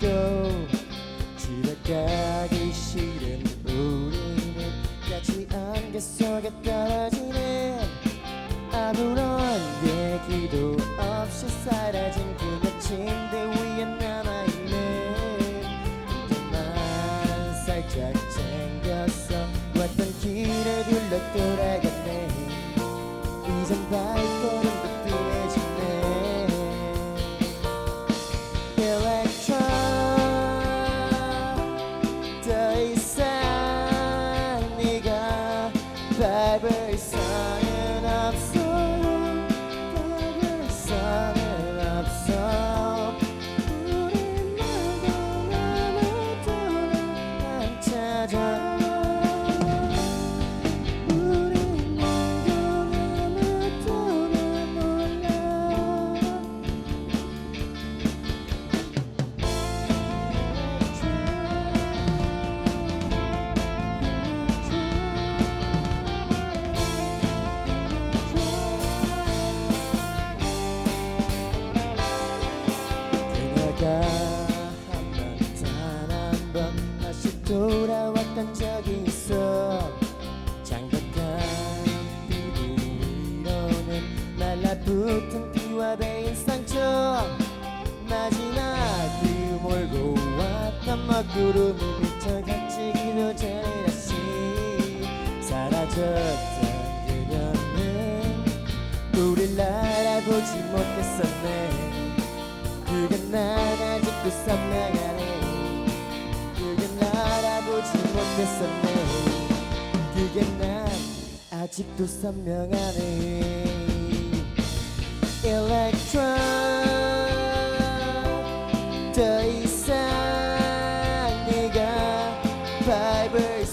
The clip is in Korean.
또 집에 가기 싫은 우리는 같이 안개 속에 떨어지는 아무런 얘기도 없이 사라진 그녀 침대 위에 남아있는 그만 살짝 챙겼어 왔던 길에 둘러 돌아갔네. 이젠 발걸음 붙은 피와 베인 상처. 마지막이 몰고 왔던 먹구름이 그녀 전에 다시 사라졌던 그녀는 우릴 알아보지 못했었네. 그게 난 아직도 선명하네. 날 알아보지 못했었네. 그게 난 아직도 선명하네 Electron. The San Nigga Fiber